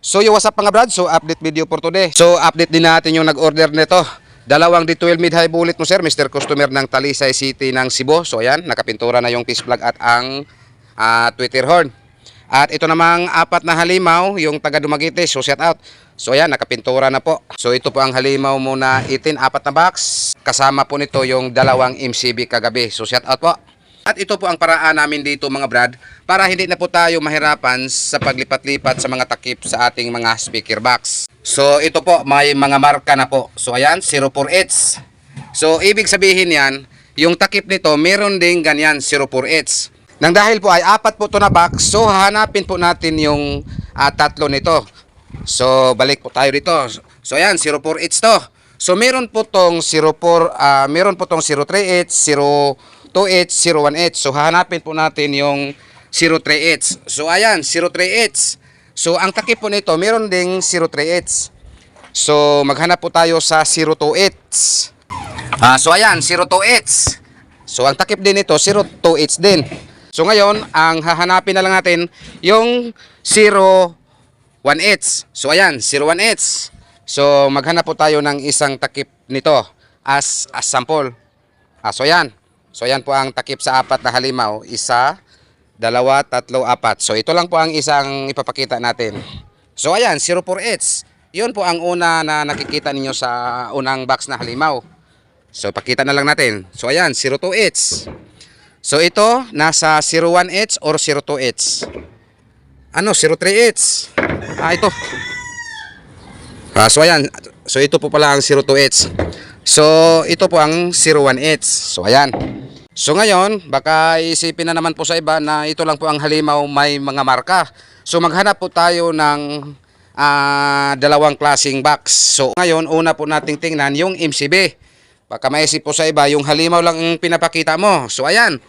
So yo what's up mga brad? So update video for today. So update din natin yung nag-order nito. Dalawang D12 mid-high bullet mo sir, Mr. Customer ng Talisay City ng Cebu. So ayan, nakapintura na yung fish plug at ang ah, Twitter horn. At ito namang apat na halimaw, yung taga Dumaguete, so shout out. So ayan, nakapintura na po. So ito po ang halimaw muna itin, apat na box. Kasama po nito yung dalawang MCB kagabi. So shout out po. At ito po ang paraan namin dito mga brad para hindi na po tayo mahirapan sa paglipat-lipat sa mga takip sa ating mga speaker box. So ito po may mga marka na po. So ayan 04H. So ibig sabihin yan, yung takip nito meron ding ganyan 04H. Nang dahil po ay apat po to na box, so hahanapin po natin yung ah, tatlo nito. So balik po tayo dito. So ayan 04H to. So meron po tong 04 ah, meron po tong 03H, 02H, 01H. So hahanapin po natin yung 03H. So ayan 03H. So ang takip po nito meron ding 03H. So maghanap po tayo sa 02H. Ah, so ayan 02H. So ang takip din nito 02H din. So ngayon ang hahanapin na lang natin yung 01H. So ayan 01H. So maghanap po tayo ng isang takip nito as as sample. Ah, so ayan. So ayan po ang takip sa apat na halimaw. Isa, dalawa, tatlo, apat. So ito lang po ang isang ipapakita natin. So ayan, 04H. Yun po ang una na nakikita ninyo sa unang box na halimaw. So pakita na lang natin. So ayan, 02H. So ito, nasa 01H or 02H. Ano, 03H. Ah, ito. Ah, so ayan, so ito po pala ang 02H. So ito po ang 01H. So ayan. So ngayon, baka isipin na naman po sa iba na ito lang po ang halimaw may mga marka. So maghanap po tayo ng ah, dalawang klasing box. So ngayon, una po nating tingnan yung MCB. Baka maisip po sa iba, yung halimaw lang ang pinapakita mo. So ayan,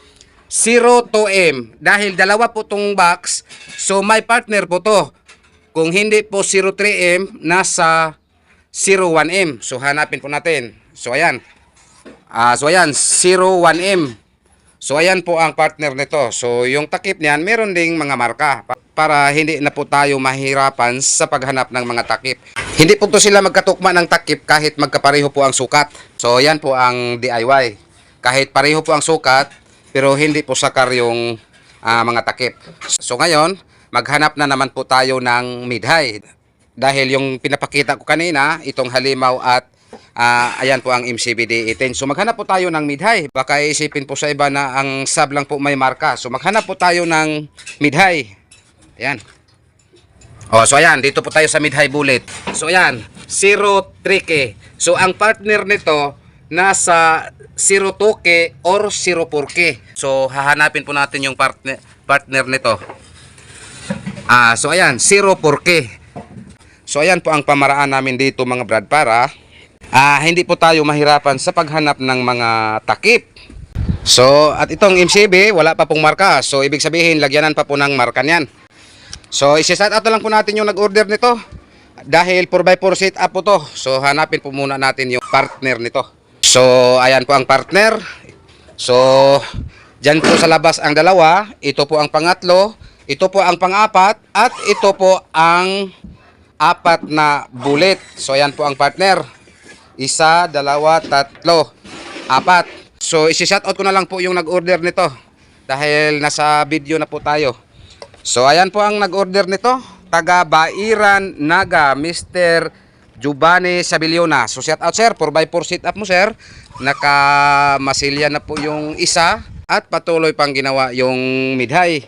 0 to M. Dahil dalawa po tong box, so may partner po to. Kung hindi po 03M, nasa 01M. So hanapin po natin. So ayan. Ah, so ayan, 01M. So ayan po ang partner nito. So yung takip niyan, meron ding mga marka pa- para hindi na po tayo mahirapan sa paghanap ng mga takip. Hindi po to sila magkatukma ng takip kahit magkapareho po ang sukat. So yan po ang DIY. Kahit pareho po ang sukat, pero hindi po sakar yung ah, mga takip. So ngayon, maghanap na naman po tayo ng mid-high. Dahil yung pinapakita ko kanina, itong halimaw at ah, ayan po ang MCBD 18. So maghanap po tayo ng mid-high. Baka isipin po sa iba na ang sub lang po may marka. So maghanap po tayo ng mid-high. Ayan. Oh, so ayan, dito po tayo sa mid-high bullet. So ayan, 03K. So ang partner nito nasa 02K or 04K. So hahanapin po natin yung partner partner nito. Ah, so ayan, 04K. So ayan po ang pamaraan namin dito mga brad para ah, hindi po tayo mahirapan sa paghanap ng mga takip. So at itong MCB wala pa pong marka. So ibig sabihin lagyanan pa po ng marka niyan. So isi-set out lang po natin yung nag-order nito. Dahil 4x4 set up po to. So hanapin po muna natin yung partner nito. So ayan po ang partner. So dyan po sa labas ang dalawa. Ito po ang pangatlo. Ito po ang pangapat. At ito po ang apat na bullet. So ayan po ang partner. Isa, dalawa, tatlo, apat. So isi-shout out ko na lang po yung nag-order nito. Dahil nasa video na po tayo. So ayan po ang nag-order nito. Taga Bairan Naga, Mr. Giovanni Sabiliona. So shout out sir, 4x4 sit up mo sir. Naka masilya na po yung isa at patuloy pang ginawa yung mid-high.